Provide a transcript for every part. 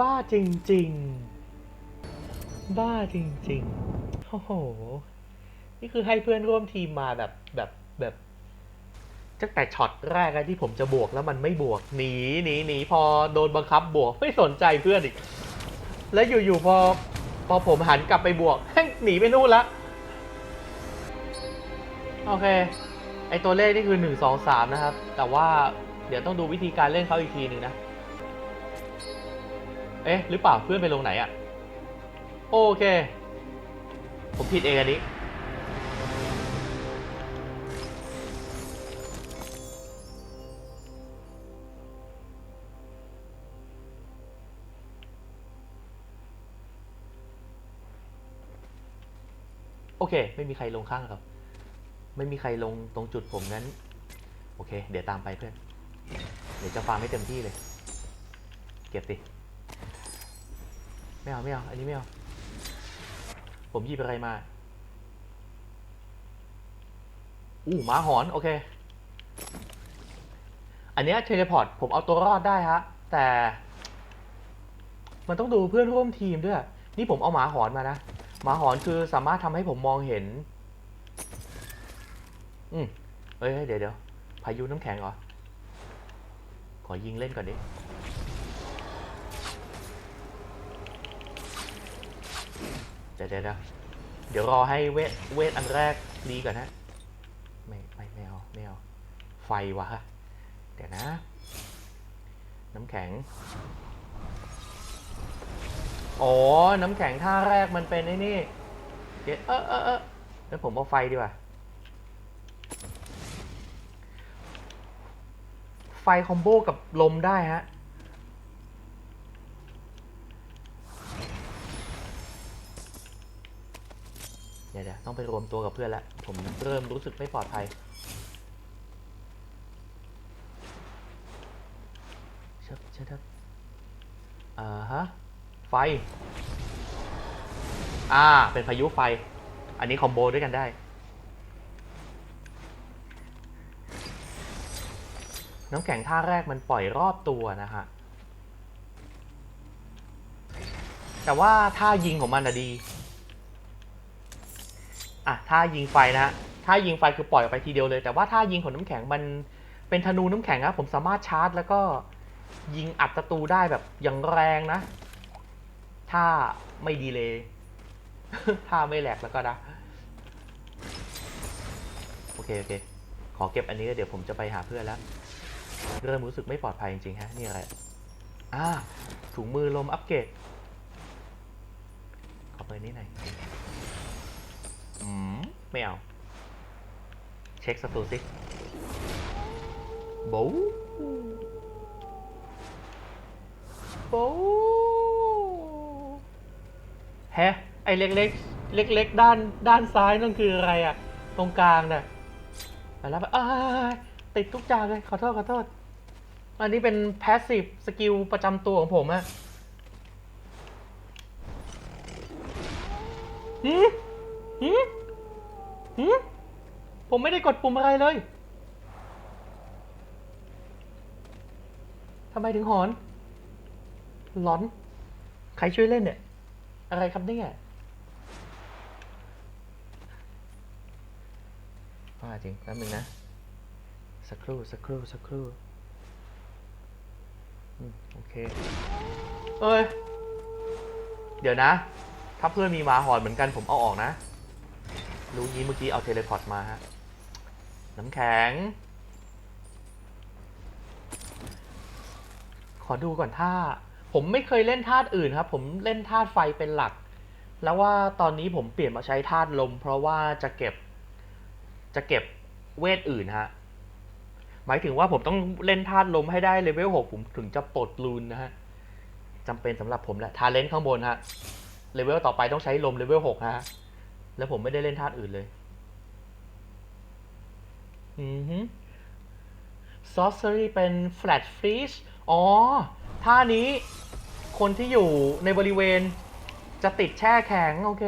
บ้าจริง ๆ บ้าจริงๆ โอ้โห นี่คือให้เพื่อนร่วมทีมมาแบบแบบแบบตั้งแต่ช็อตแรกอะที่ผมจะบวกแล้วมันไม่บวกหนีหนีหนีพอโดนบังคับบวกไม่สนใจเพื่อนอีก แล้วอยู่ๆพอพอผมหันกลับไปบวกหนีไปนู่นละโอเค ไอตัวเลขนี่คือหนึ่งสองสามนะครับ แต่ว่าเดี๋ยวต้องดูวิธีการเล่นเขาอีกทีหนึ่งนะ เอ๊ะ หรือเปล่าเพื่อนไปลงไหนอะโอเค ผมผิดเองอันนี้ โอเค ไม่มีใครลงข้างครับ ไม่มีใครลงตรงจุดผมงั้น โอเค เดี๋ยวตามไปเพื่อน เดี๋ยวจะฟาร์มให้เต็มที่เลย เก็บสิ ไม่เอาไม่เอาอันนี้ไม่เอา ผมหยิบอะไรมา อู้หมาหอน โอเค อันเนี้ยเทเลพอร์ตผมเอาตัวรอดได้ฮะ แต่ มันต้องดูเพื่อนร่วมทีมด้วย นี่ผมเอาหมาหอนมานะ หมาหอนคือสามารถทำให้ผมมองเห็น อืมเอ้ยเฮ้ยเดี๋ยวเดี๋ยวพายุน้ำแข็งเหรอ ขอยิงเล่นก่อนดิ ดี๋ยวเดี๋ยวเดี๋ยวรอให้เวทเวทอันแรกรีก่อนฮะไม่ไม่ไม่เอาไม่เอาไฟวะเดี๋ยวนะ น้ำแข็งอ๋อ น้ำแข็งท่าแรกมันเป็นไอ้นี่เดี๋ยวเออเออเออแล้วผมเอาไฟดีกว่า ไฟคอมโบกับลมได้ฮะ เดี๋ยวต้องไปรวมตัวกับเพื่อนแล้วผมเริ่มรู้สึกไม่ปลอดภัยเชับเชับอ่าฮะ ไฟ อ่า เป็นพายุไฟ อันนี้คอมโบด้วยกันได้ น้ำแข็งท่าแรกมันปล่อยรอบตัวนะฮะ แต่ว่าท่ายิงของมันอะดี อะท่ายิงไฟนะฮะท่ายิงไฟคือปล่อยออกไปทีเดียวเลย แต่ว่าท่ายิงของน้ำแข็งมันเป็นธนูน้ำแข็งครับผมสามารถชาร์จ แล้วก็ยิงอัดศัตรูได้แบบอย่างแรงนะ ถ้าไม่ดีเลย ถ้าไม่แหลกแล้วก็นะ โอเคโอเค ขอเก็บอันนี้แล้วเดี๋ยวผมจะไปหาเพื่อนแล้ว เริ่มรู้สึกไม่ปลอดภัยจริงๆฮะ นี่อะไร อ่าถุงมือลมอัปเกรดขอเปิดนี้หน่อย อืมไม่เอา เช็คศัตรูสิบูบูแฮะ ไอเล็กๆ เล็กๆ ด้านด้านซ้ายนั่นคืออะไรอะตรงกลางน่ะไปแล้วไปอ้ายติดทุกจานเลย ขอโทษ ขอโทษ อันนี้เป็นแพสซีฟสกิลประจำตัวของผมอะหืม หืมหืมผมไม่ได้กดปุ่มอะไรเลย ทำไมถึงหอน หลอน ใครช่วยเล่นเนี่ย อะไรครับเนี่ยบ้าจริงแป๊บนึงนะ สักครู่ สักครู่ สักครู่อืมโอเค เอ้ย เดี๋ยวนะ ถ้าเพื่อนมีหมาหอนเหมือนกันผมเอาออกนะ รู้ยี้เมื่อกี้เอาเทเลพอร์ตมาฮะ น้ำแข็ง ขอดูก่อนท่า ผมไม่เคยเล่นธาตุอื่นครับ ผมเล่นธาตุไฟเป็นหลัก แล้วว่าตอนนี้ผมเปลี่ยนมาใช้ธาตุลม เพราะว่าจะเก็บ จะเก็บเวทอื่นฮะ หมายถึงว่าผมต้องเล่นธาตุลมให้ได้เลเวลหกผมถึงจะปลดลูนนะฮะจำเป็นสำหรับผมแหละทาเลนข้างบนฮะ เลเวลต่อไปต้องใช้ลมเลเวลหกฮะ แล้วผมไม่ได้เล่นธาตุอื่นเลย อือฮึ sorcery เป็น flat freeze อ๋อ ท่านี้คนที่อยู่ในบริเวณจะติดแช่แข็ง โอเค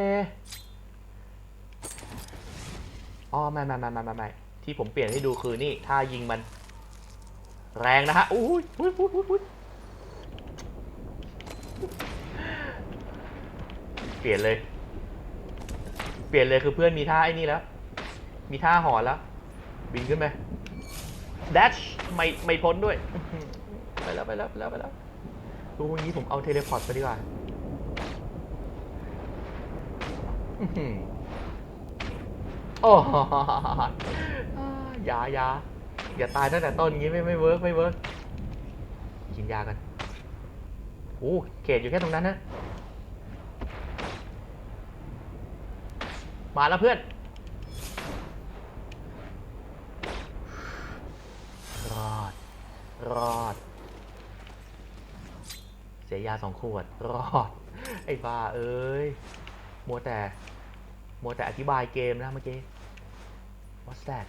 อ๋อ ไม่ไม่ไม่ไม่ไม่ไม่ที่ผมเปลี่ยนให้ดูคือนี่ ท่ายิงมัน แรงนะฮะ อุ้ยอุ้ยอุ้ยอุ้ยเปลี่ยนเลย เปลี่ยนเลยคือเพื่อนมีท่าไอ้นี่แล้ว มีท่าหอแล้ว บินขึ้นไปดชไม่ไม่พ้นด้วย ไปแล้วไปแล้วไปแล้วไปแล้วดูวันนี้ผมเอาเทเลพอร์ตไปดีกว่าอ๋อหือโอ้ยายาอย่าตายตั้งแต่ต้นงี้ไม่ไม่เวิร์กไม่เวิร์กกินยากันโอ้เขตอยู่แค่ตรงนั้นนะ มาแล้วเพื่อนรอด รอด เสียยาสองขวด รอด ไอ้บ้าเอ้ย มัวแต่ มัวแต่อธิบายเกมนะเมื่อกี้ What's that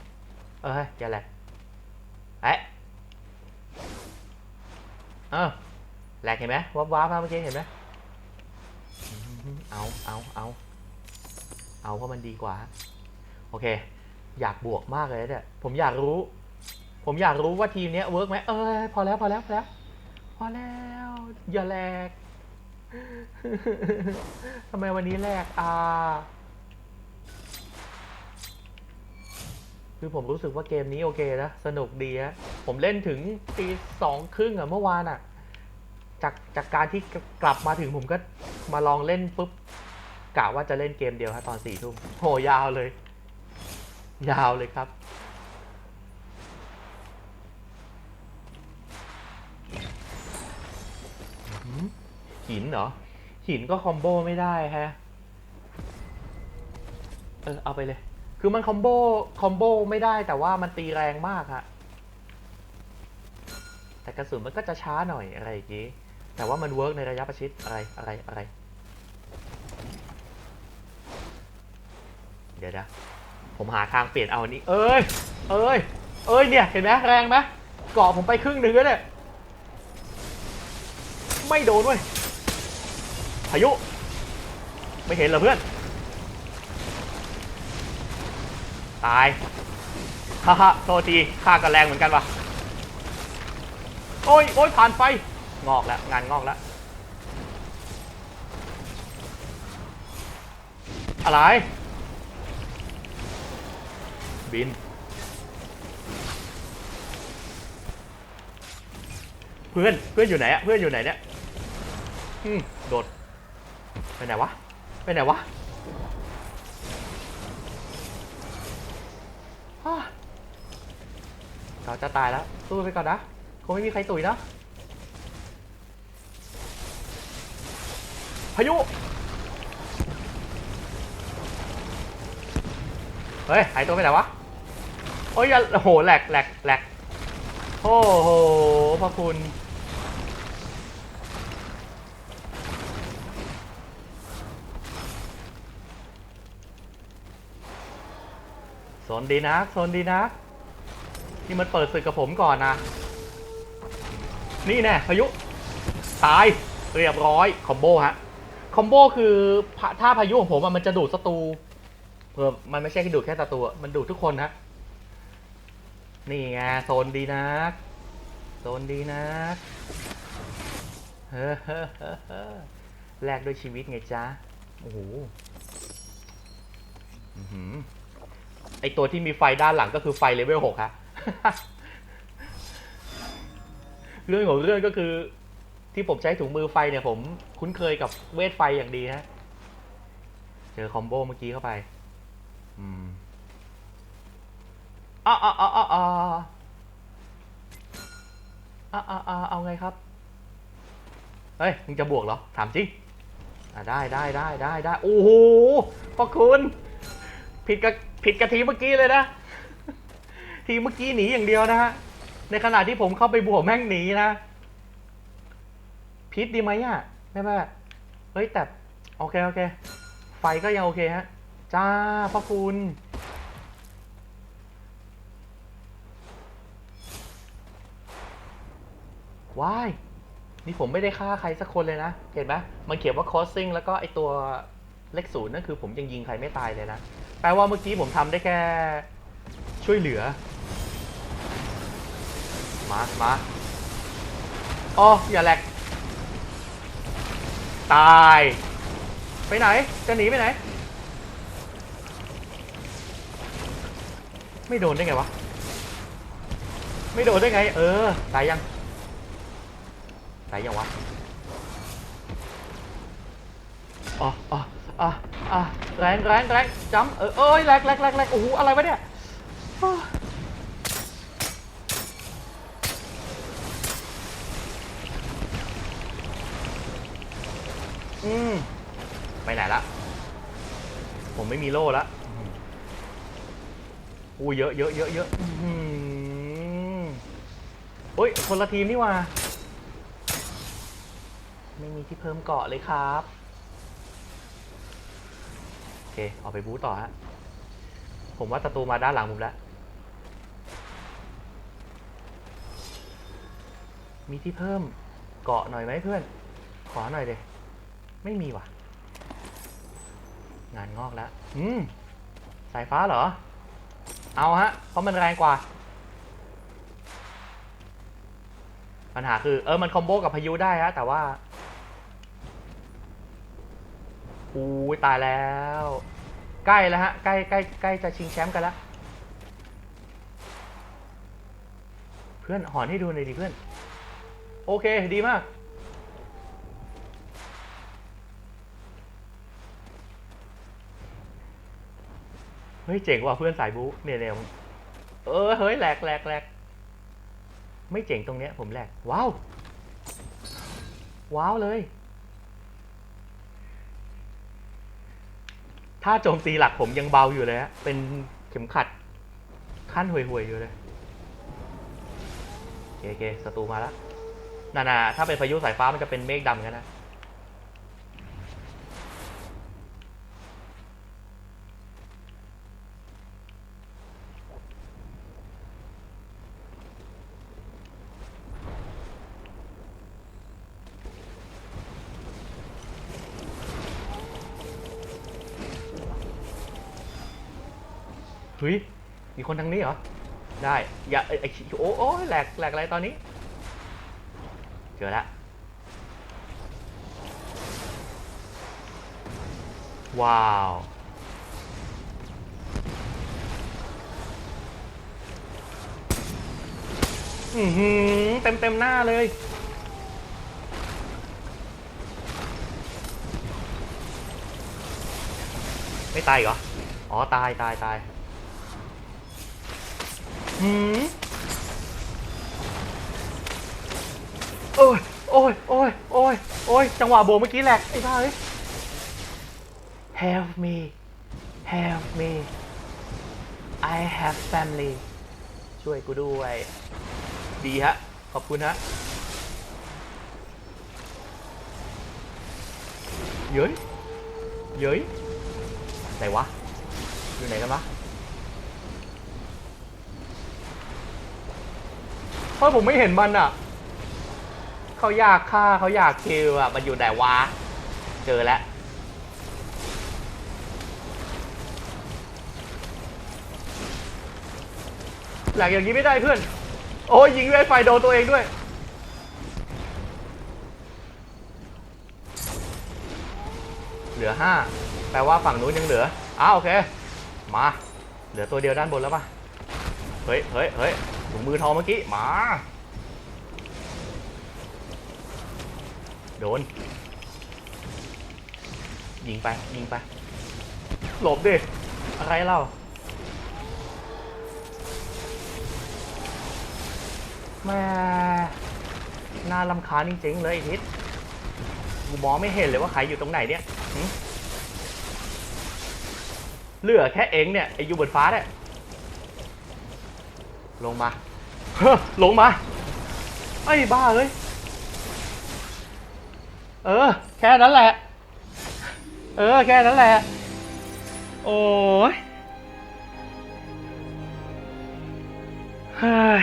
เอ้ยอย่าแหละเอ๊ะเออแหลกเห็นไหมวับวับมาเมื่อกี้เห็นไหมอืมเอาเอาเอา เอาเพราะมันดีกว่า โอเค อยากบวกมากเลยเนี่ย ผมอยากรู้ ผมอยากรู้ว่าทีมนี้เวิร์กไหมเออพอแล้วพอแล้วพอแล้ว พอแล้ว อย่าแลกทำไมวันนี้แลกอ่าคือผมรู้สึกว่าเกมนี้โอเคนะ สนุกดีฮะผมเล่นถึงตีสองครึ่งอะเมื่อวานอะจากจากการที่กลับมาถึงผมก็มาลองเล่นปุ๊บ กะว่าจะเล่นเกมเดียวฮะตอนสี่ทุ่มโหยาวเลย ยาวเลยครับ หินเหรอ หินก็คอมโบไม่ได้ฮะ เออ เอาไปเลย คือมันคอมโบคอมโบไม่ได้แต่ว่ามันตีแรงมากฮะแต่กระสุนมันก็จะช้าหน่อยอะไรอย่างงี้ แต่ว่ามันเวิร์กในระยะประชิดอะไรอะไรอะไร เดี๋ยวนะผมหาทางเปลี่ยนเอาอันนี้ เอ้ย เอ้ย เอ้ยเนี่ยเห็นไหมแรงไหมเกาะผมไปครึ่งหนึ่งแล้วเนี่ยไม่โดนเว้ยพายุ ไม่เห็นเหรอเพื่อน ตายฮ่าฮ่าโทษทีข้าก็แรงเหมือนกันวะโอ้ยโอ้ยผ่านไฟงอกแล้ว งานงอกแล้ว อะไร บิน เพื่อนเพื่อนอยู่ไหนอะเพื่อนอยู่ไหนเนี่ยอืมโดดไปไหนวะไปไหนวะเขาจะตายแล้วสู้ไปก่อนนะคงไม่มีใครตุ๋ยนะพายุ เฮ้ย หายตัวไปไหนวะ อ้ยอย่าโอ้โหแหลกแหลกแหลกโอ้โหพระคุณโซนดีนะโซนดีนะนี่มันเปิดศึกกับผมก่อนนะ นี่แน่พายุ ตาย เรียบร้อย คอมโบฮะ คอมโบคือถ้าพายุของผมอะมันจะดูดศัตรูเพิ่มมันไม่ใช่แค่ดูดแค่ศัตรูมันดูดทุกคนนะ นี่ไงโซนดีนะโซนดีนะเฮ้อเฮ้อเฮ้อเฮ้อแลกด้วยชีวิตไงจ๊ะโอ้โหอื้อหือไอตัวที่มีไฟด้านหลังก็คือไฟเลเวลหกฮะ เรื่องของเรื่องก็คือ ที่ผมใช้ถุงมือไฟเนี่ยผม คุ้นเคยกับเวทไฟอย่างดีฮะ เจอคอมโบเมื่อกี้เข้าไป อืม อ๋ออ๋ออ๋ออ๋ออ๋ออ๋อเอาไงครับ เฮ้ย มึงจะบวกเหรอ ถามจริงอะได้ได้ได้ได้ได้ โอ้โหพระคุณ ผิดกับผิดกับทีเมื่อกี้เลยนะ ทีเมื่อกี้หนีอย่างเดียวนะฮะ ในขณะที่ผมเข้าไปบวกแม่งหนีนะ พิษดีไหมอะแม่แม่เฮ้ยแต่ โอเค โอเค ไฟก็ยังโอเคฮะ จ้าพระคุณ ว้ายนี่ผมไม่ได้ฆ่าใครสักคนเลยนะ เห็นไหมมันเขียนว่า crossing แล้วก็ไอตัวเลขศูนย์นั่นคือผมยังยิงใครไม่ตายเลยนะ แปลว่าเมื่อกี้ผมทำได้แค่ช่วยเหลือ มามาอ๋ออย่าแหลก ตาย ไปไหน จะหนีไปไหน ไม่โดนได้ไงวะ ไม่โดนได้ไง เออ ตายยัง ตายยังวะอ๋ออ๋ออ๋ออ๋อแรงแรงแรงจำเออเอ้ยแรงแรงแรงแรงโอ้โหอะไรวะเนี่ยอ้าวอืมไปไหนละผมไม่มีโล่ละอู้เยอะเยอะเยอะเยอะอื้อหือโอ้ยคนละทีมนี่หว่า ไม่มีที่เพิ่มเกาะเลยครับ โอเคเอาไปบู๊ต่อฮะ ผมว่าศัตรูมาด้านหลังผมแล้ว มีที่เพิ่มเกาะหน่อยไหมเพื่อน ขอหน่อยเดไม่มีว่ะ งานงอกแล้ว อืม สายฟ้าเหรอ เอาฮะ เพราะมันแรงกว่าปัญหาคือเออมันคอมโบกับพายุได้ฮะแต่ว่า อู้ยตายแล้ว ใกล้แล้วฮะ ใกล้ใกล้ใกล้จะชิงแชมป์กันแล้ว เพื่อนหอนให้ดูหน่อยดิเพื่อน โอเคดีมาก เฮ้ย เจ๋งว่ะเพื่อนสายบู๊เนี่ยเนี่ยเออเฮ้ยแหลกแหลกแหลกไม่เจ๋งตรงเนี้ยผมแหลกว้าว ว้าวเลย ถ้าโจมตีหลักผมยังเบาอยู่เลยฮะ เป็นเข็มขัดขั้นห่วยๆอยู่เลยโอเคโอเคศัตรูมาแล้วน่าน่ะถ้าเป็นพายุสายฟ้ามันจะเป็นเมฆดำกันนะ เฮ้ย มีคนทางนี้เหรอ ได้ อย่าไอ้ไอ้โอ้โอ้ยแหลกแหลกอะไรตอนนี้ เจอแล้วว้าว อือหือเต็มเต็มหน้าเลย ไม่ตายเหรอ อ๋อ ตายตายตาย หืมโอ้ย โอ้ย โอ้ย โอ้ย โอ้ย จังหวะโบเมื่อกี้แหลกไอ้บ้าเอ้ย Help me Help me I have family ช่วยกูด้วย ดีฮะ ขอบคุณฮะ เย้ย เย้ยไหนวะ อยู่ไหนกันวะ เพราะผมไม่เห็นมันอะ เขาอยากฆ่าเขาอยากคิวอะ มันอยู่ไหนวะ เจอแล้วหลังอย่างนี้ไม่ได้เพื่อน โอ้ยยิงด้วยไฟโดนตัวเองด้วย เหลือห้าแปลว่าฝั่งนู้นยังเหลือ อ้าวโอเค มา เหลือตัวเดียวด้านบนแล้วป่ะ เฮ้ยเฮ้ยเฮ้ย ถุงมือทองเมื่อกี้มา โดน ยิงไป ยิงไป หลบดิ อะไรเล่าแม่น่าลำคาญจริงๆเลยทิศกูมองไม่เห็นเลยว่าใครอยู่ตรงไหนเนี่ยเหลือแค่เองเนี่ยไอ้อยู่บนฟ้าเนี่ย ลงมาเฮ้อลงมา ไอ้บ้าเอ้ยเออ แค่นั้นแหละ เออ แค่นั้นแหละ โอ้ยเฮ้ย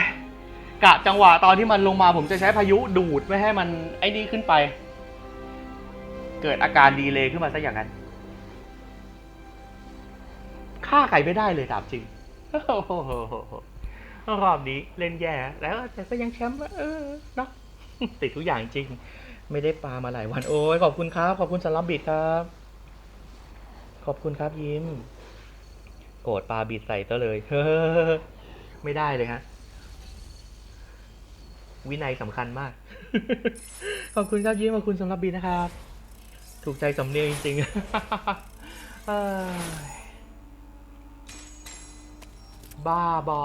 กะจังหวะตอนที่มันลงมาผมจะใช้พายุดูดไม่ให้มันไอ้นี่ขึ้นไป เกิดอาการดีเลย์ขึ้นมาซะอย่างนั้นฆ่าใครไม่ได้เลยถามจริง โอ้โห รอบนี้เล่นแย่ แล้วแต่ก็ยังแชมป์วะเออเนาะติดทุกอย่างจริง ไม่ได้ปลามาหลายวันโอ้ยขอบคุณครับ ขอบคุณสำหรับบิดครับ ขอบคุณครับยิ้ม โกรธปลาบิดใส่ซะเลยเฮ้ยไม่ได้เลยฮะวินัยสำคัญมาก ขอบคุณครับยิ้มขอบคุณสำหรับบิดนะครับ ถูกใจสำเนียงจริงๆ บ้าบอ